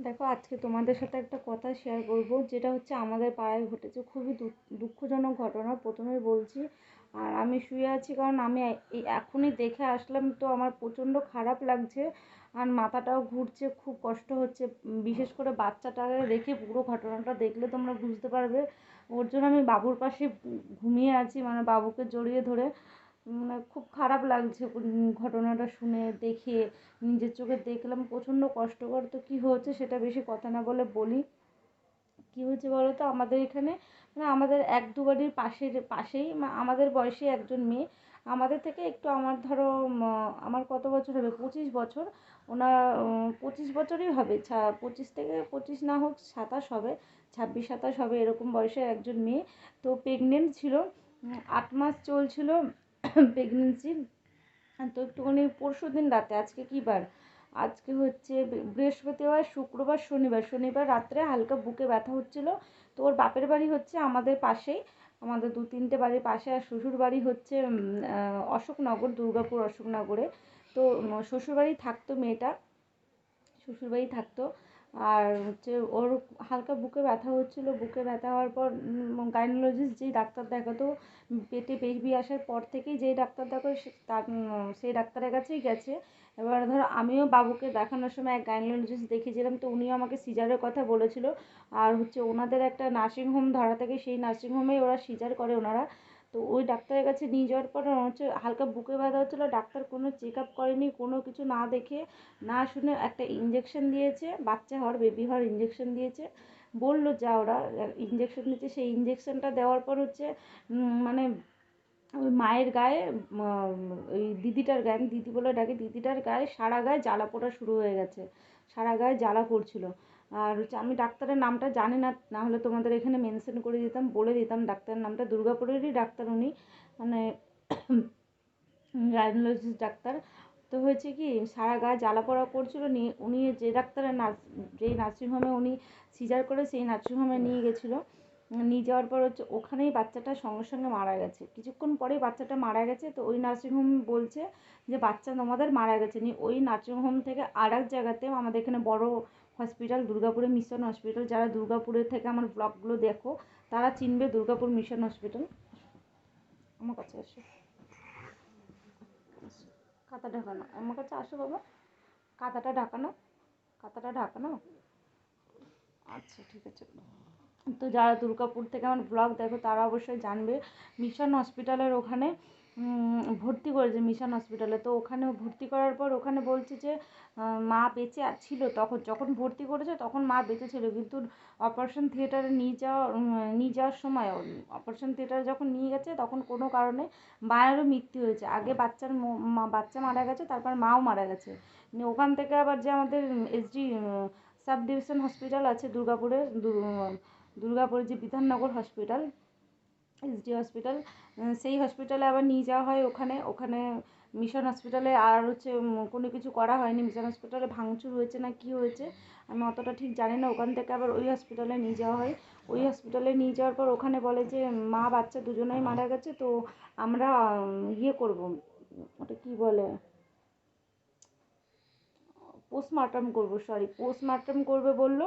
দেখো, আজকে তোমাদের সাথে একটা কথা শেয়ার করব, যেটা হচ্ছে আমাদের পাড়ায় ঘটেছে। খুবই দুঃখজনক ঘটনা প্রথমেই বলছি। আর আমি শুয়ে আছি কারণ আমি এখনই দেখে আসলাম, তো আমার প্রচণ্ড খারাপ লাগছে। আর মাথাটাও ঘুরছে, খুব কষ্ট হচ্ছে। বিশেষ করে বাচ্চাটাকে দেখে পুরো ঘটনাটা দেখলে তোমরা বুঝতে পারবে। ওর জন্য আমি বাবুর পাশে ঘুমিয়ে আছি মানে বাবুকে জড়িয়ে ধরে। মানে খুব খারাপ লাগছে ঘটনাটা শুনে দেখে নিজের চোখে দেখলাম, প্রচণ্ড কষ্টকর তো কী হয়েছে সেটা বেশি কথা না বলে বলি। কী হয়েছে বলো তো? আমাদের এখানে মানে আমাদের এক দু বাড়ির পাশের, পাশেই আমাদের বয়সী একজন মেয়ে। আমাদের থেকে একটু আমার ধরো আমার কত বছর হবে? পঁচিশ বছর। ওনার পঁচিশ বছরই হবে। ছা, পঁচিশ থেকে পঁচিশ না হোক সাতাশ হবে, ছাব্বিশ সাতাশ হবে এরকম বয়সের একজন মেয়ে। তো প্রেগনেন্ট ছিল আট মাস চলছিল। প্রেগনেন্সি তো একটুখানি পরশু দিন রাতে, আজকে কী বার? আজকে হচ্ছে বৃহস্পতিবার, শুক্রবার, শনিবার। শনিবার রাত্রে হালকা বুকে ব্যথা হচ্ছিল। তো ওর বাপের বাড়ি হচ্ছে আমাদের পাশেই। আমাদের দু তিনটে বাড়ির পাশে আর শ্বশুর বাড়ি হচ্ছে অশোকনগর, দুর্গাপুর অশোকনগরে। তো শ্বশুরবাড়ি থাকতো মেয়েটা। শ্বশুরবাড়ি থাকতো। আর হচ্ছে ওর হালকা বুকে ব্যথা হচ্ছিল। বুকে ব্যথা হওয়ার পর গাইনোলজিস্ট যেই ডাক্তার দেখাতো, পেটে বেবি আসার পর থেকেই যেই ডাক্তার তার সেই ডাক্তারের কাছেই গেছে। এবার ধরো, আমিও বাবুকে দেখানোর সময় এক গাইনোলজিস্ট দেখিয়েছিলাম, তো উনিও আমাকে সিজারের কথা বলেছিল। আর হচ্ছে ওনাদের একটা নার্সিংহোম ধরা থাকে, সেই নার্সিংহোমেই ওরা সিজার করে ওনারা। তো ওই ডাক্তারের কাছে নিয়ে যাওয়ার পর হচ্ছে হালকা বুকে ব্যথা হচ্ছিল, ডাক্তার কোনো চেক আপ করেনি, কোনো কিছু না দেখে, না শুনে একটা ইঞ্জেকশন দিয়েছে, বাচ্চা হওয়ার বেবি হওয়ার ইঞ্জেকশন দিয়েছে। বলল, যা ওরা ইঞ্জেকশন দিয়েছে সেই ইঞ্জেকশনটা দেওয়ার পর হচ্ছে মানে ওই মায়ের গায়ে ওই দিদিটার গায়ে, আমি দিদি বলে ডাকি, দিদিটার গায়ে সারা গায়ে জ্বালা পোড়া শুরু হয়ে গেছে, সারা গায়ে জ্বালা করছিল আর হচ্ছে আমি ডাক্তারের নামটা জানি না, নাহলে তোমাদের এখানে মেনশন করে দিতাম, বলে দিতাম ডাক্তারের নামটা। দুর্গাপুরেরই ডাক্তার উনি মানে গাইনোলজিস্ট ডাক্তার। তো হয়েছে কি, সারা গায়ে জ্বালা পোড়া করছিল, নিয়ে উনি যে ডাক্তারের নার্স, যেই নার্সিংহোমে উনি সিজার করে, সেই নার্সিংহোমে নিয়ে গেছিল। নিয়ে যাওয়ার পর হচ্ছে ওখানেই বাচ্চাটা সঙ্গে সঙ্গে মারা গেছে। কিছুক্ষণ পরেই বাচ্চাটা মারা গেছে। তো ওই নার্সিংহোম বলছে যে, বাচ্চা তোমাদের মারা গেছে। নিয়ে ওই নার্সিংহোম থেকে আর এক জায়গাতে আমাদের এখানে বড় হসপিটাল দুর্গাপুরে মিশন হসপিটাল যারা দুর্গাপুরের থেকে আমার ব্লগগুলো দেখো, তারা চিনবে দুর্গাপুর মিশন হসপিটাল আমার কাছে আসো। কাঁথা ঢাকানো। আমার কাছে আসো বাবা। কাঁথাটা ঢাকানো। কাঁথাটা ঢাকানো। আচ্ছা ঠিক আছে। তো যারা দুর্গাপুর থেকে আমার ব্লগ দেখো, তারা অবশ্যই জানবে। মিশন হসপিটালের ওখানে ভর্তি করেছে মিশন হসপিটালে তো ওখানে ভর্তি করার পর ওখানে বলছে যে মা বেঁচে ছিল তখন। যখন ভর্তি করেছে তখন মা বেঁচে ছিল। কিন্তু অপারেশন থিয়েটারে নিয়ে যাওয়া নিয়ে যাওয়ার সময় অপারেশন থিয়েটারে যখন নিয়ে গেছে, তখন কোনো কারণে মায়েরও মৃত্যু হয়েছে। আগে বাচ্চার বাচ্চা মারা গেছে, তারপর মাও মারা গেছে। ওখান থেকে আবার যে আমাদের এসডি সাব ডিভিশন হসপিটাল আছে দুর্গাপুরে দু- দুর্গাপুরে যে বিধাননগর হসপিটাল এসডি হসপিটাল সেই হসপিটালে আবার নিয়ে যাওয়া হয় ওখানে। ওখানে মিশন হসপিটালে আর হচ্ছে কোনো কিছু করা হয়নি। মিশন হসপিটালে ভাঙচুর হয়েছে না কি হয়েছে, আমি অতটা ঠিক জানি না। ওখান থেকে আবার ওই হসপিটালে নিয়ে যাওয়া হয়। ওই হসপিটালে নিয়ে যাওয়ার পর ওখানে বলে যে, মা, বাচ্চা দুজনেই মারা গেছে, তো আমরা ইয়ে করব। ওটা কি বলে? পোস্টমার্টম করব সরি পোস্টমার্টম করবে বলল।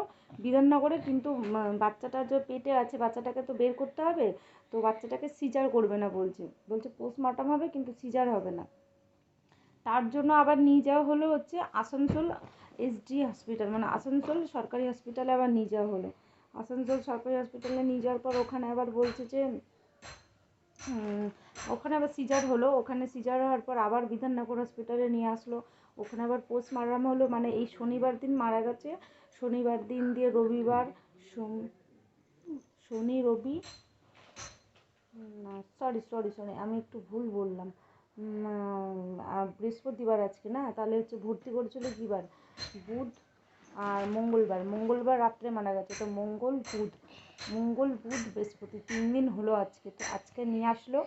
বিধাননগরে কিন্তু বাচ্চাটা যে পেটে আছে, বাচ্চাটাকে তো বের করতে হবে, তো বাচ্চাটাকে সিজার করবে না বলছে। বলছে পোস্টমার্টম হবে, কিন্তু সিজার হবে না। তার জন্য আবার নিয়ে যাওয়া হলো হচ্ছে আসানসোল এসডি হসপিটাল মানে আসানসোল সরকারি হসপিটালে আবার নিয়ে যাওয়া হলো। আসানসোল সরকারি হসপিটালে নিয়ে যাওয়ার পর ওখানে আবার বলছে যে ওখানে আবার সিজার হলো। ওখানে সিজার হওয়ার পর আবার বিধাননগর হসপিটালে নিয়ে আসলো। ওখানে আবার পোস্টমার্টম হলো মানে এই শনিবার দিন মারা গেছে। শনিবার দিন দিয়ে রবিবার শনি, রবি, না সরি সরি সরি আমি একটু ভুল বললাম। বৃহস্পতিবার আজকে না, তাহলে হচ্ছে ভর্তি করেছিল কী বার বুধ আর মঙ্গলবার। মঙ্গলবার রাত্রে মারা গেছে, তো মঙ্গল, বুধ। মঙ্গল, বুধ, বৃহস্পতি, তিন দিন হলো আজকে। তো আজকে নিয়ে আসলো,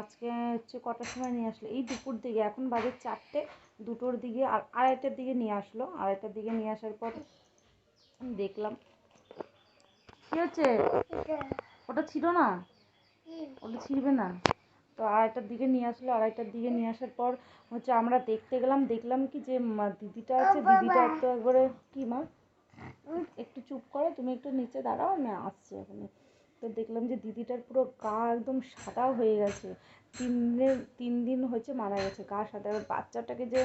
আজকে হচ্ছে কটার সময় নিয়ে আসলো? এই দুপুর দিকে এখন বাজে চারটে। দুটোর দিকে আর আড়াইটার দিকে নিয়ে আসলো। আড়াইটার দিকে নিয়ে আসার পর দেখলাম, কী হচ্ছে? ওটা ছিল না? ওটা ছিঁড়বে না? তো আড়াইটার দিকে নিয়ে আসলো, আড়াইটার দিকে নিয়ে আসার পর হচ্ছে আমরা দেখতে গেলাম, দেখলাম কি যে দিদিটা আছে, দিদিটা তো একবারে, কি মা? একটু চুপ করো, তুমি একটু নিচে দাঁড়াও, আমি আসছি এখনই তো দেখলাম যে দিদিটার পুরো গা একদম সাদা হয়ে গেছে। তিন দিনের তিন দিন হচ্ছে মারা গেছে। গা সাদা। বাচ্চাটাকে যে,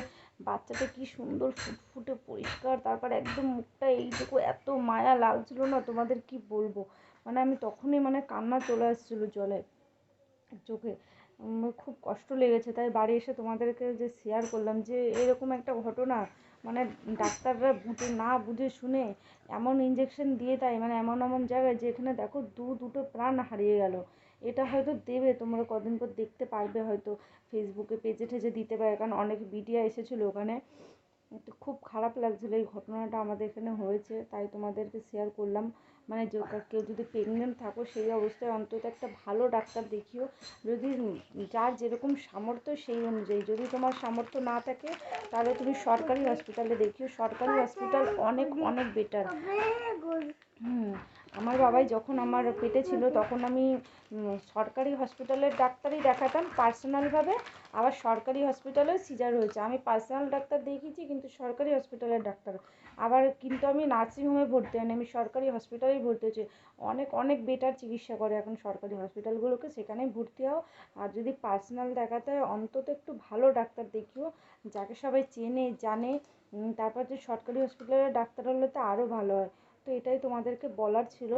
বাচ্চাটা কি সুন্দর ফুটফুটে পরিষ্কার, তারপর একদম মুখটা এইটুকু এত মায়া লাগছিল না, তোমাদের কি বলব? মানে আমি তখনই মানে কান্না চলে আসছিল জলে, চোখে। খুব কষ্ট লেগেছে। তাই বাড়ি এসে তোমাদেরকে যে শেয়ার করলাম যে, এরকম একটা ঘটনা মানে ডাক্তাররা বুঝে, না বুঝে শুনে এমন ইঞ্জেকশন দিয়ে দেয় মানে এমন এমন জায়গায় যেখানে দেখো দু, দুটো প্রাণ হারিয়ে গেল। এটা হয়তো দেবে তোমরা কদিন পর দেখতে পারবে হয়তো ফেসবুকে পেজে টেজে দিতে পারে কারণ অনেক মিডিয়া এসেছিল ওখানে। তো খুব খারাপ লাগছিল এই ঘটনাটা আমাদের এখানে হয়েছে তাই তোমাদেরকে শেয়ার করলাম। মানে যে কেউ যদি প্রেগনেন্ট থাকো সেই অবস্থায় অন্তত একটা ভালো ডাক্তার দেখিও। যদি যার যেরকম সামর্থ্য সেই অনুযায়ী যদি তোমার সামর্থ্য না থাকে তাহলে তুমি সরকারি হসপিটালে দেখিও। সরকারি হসপিটাল অনেক অনেক বেটার হুম। আমার বাবাই যখন আমার পেটে ছিল তখন আমি সরকারি হসপিটালের ডাক্তারই দেখাতাম পার্সোনালভাবে আবার সরকারি হসপিটালেও সিজার হয়েছে। আমি পার্সোনাল ডাক্তার দেখিয়েছি কিন্তু সরকারি হসপিটালের ডাক্তার। আবার কিন্তু আমি নার্সিংহোমে ভর্তি হয়নি, আমি সরকারি হসপিটালেই ভর্তি হয়েছি। অনেক অনেক বেটার চিকিৎসা করে এখন সরকারি হসপিটালগুলোকে সেখানেই ভর্তি হও। আর যদি পার্সোনাল দেখাতে হয়, অন্তত একটু ভালো ডাক্তার দেখিও, যাকে সবাই চেনে, জানে। তারপর যে সরকারি হসপিটালের ডাক্তার হলে তো আরও ভালো হয়। তো এটাই তোমাদেরকে বলার ছিল।